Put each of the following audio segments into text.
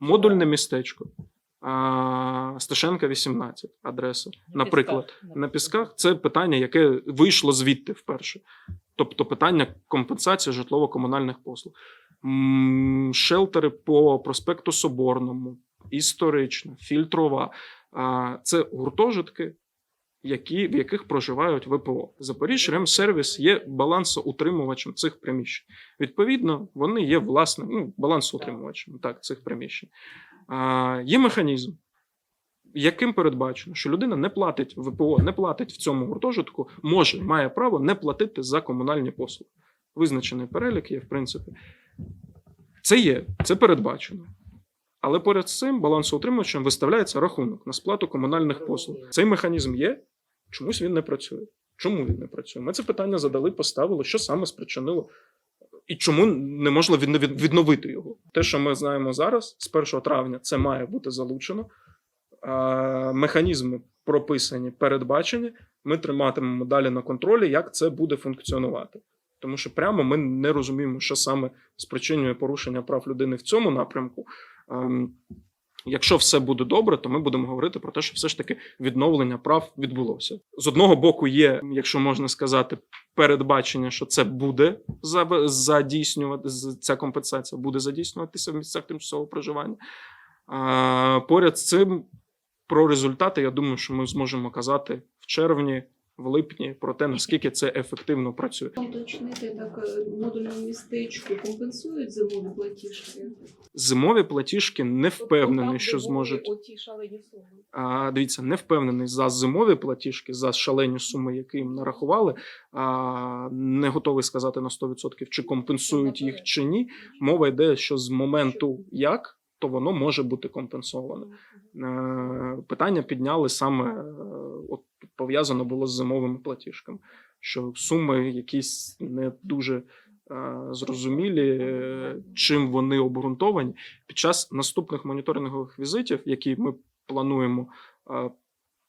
Модульне містечко. Сташенка 18, адреса. Наприклад, на пісках це питання, яке вийшло звідти вперше. Тобто питання компенсації житлово-комунальних послуг. Шелтери по проспекту Соборному, історична, фільтрова. Це гуртожитки, які, в яких проживають ВПО. Запоріж Ремсервіс є балансоутримувачем цих приміщень. Відповідно, вони є власним ну, балансоутримувачем так, цих приміщень. А, Є механізм, яким передбачено, що людина не платить ВПО, не платить в цьому гуртожитку, може, має право не платити за комунальні послуги. Визначений перелік є, в принципі. Це є, це передбачено. Але поряд з цим балансоутримувачем виставляється рахунок на сплату комунальних послуг. Цей механізм є, чомусь він не працює. Чому він не працює? Ми це питання задали, поставили, що саме спричинило, і чому не можна відновити його. Те, що ми знаємо зараз, з 1 травня, це має бути залучено. Механізми прописані, передбачені. Ми триматимемо далі на контролі, як це буде функціонувати. Тому що прямо ми не розуміємо, що саме спричинює порушення прав людини в цьому напрямку. Якщо все буде добре, то ми будемо говорити про те, що все ж таки відновлення прав відбулося. З одного боку, є, якщо можна сказати, передбачення, що це буде задійснювати ця компенсація буде задійснюватися в місцях тимчасового проживання. А, поряд з цим про результати, я думаю, що ми зможемо казати в червні, в липні про те, наскільки це ефективно працює. Уточнити так е, модульному містечку компенсують зимові платіжки? Зимові платіжки не впевнений, що зможуть. Оті шалені суми. А, дивіться, не впевнений за зимові платіжки, за шалені суми, які їм нарахували. А, не готовий сказати на 100% чи компенсують їх чи ні. Мова йде, що з моменту як, то воно може бути компенсоване. Питання підняли саме пов'язано було з зимовими платіжками, що суми якісь не дуже е, зрозумілі, е, чим вони обґрунтовані. Під час наступних моніторингових візитів, які ми плануємо е,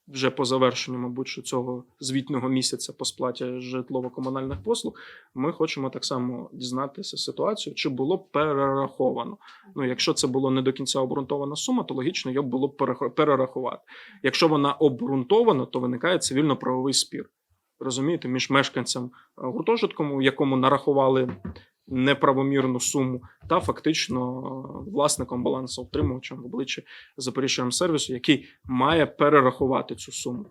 вже по завершенню, мабуть, що цього звітного місяця по сплаті житлово-комунальних послуг, ми хочемо так само дізнатися ситуацію, чи було перераховано. Ну, якщо це було не до кінця обґрунтована сума, то логічно її було перерахувати. Якщо вона обґрунтована, то виникає цивільно-правовий спір. Розумієте, між мешканцем гуртожитком, у якому нарахували неправомірну суму, та фактично е, власником балансоутримувачем в обличчі Запоріжжям сервісу, який має перерахувати цю суму.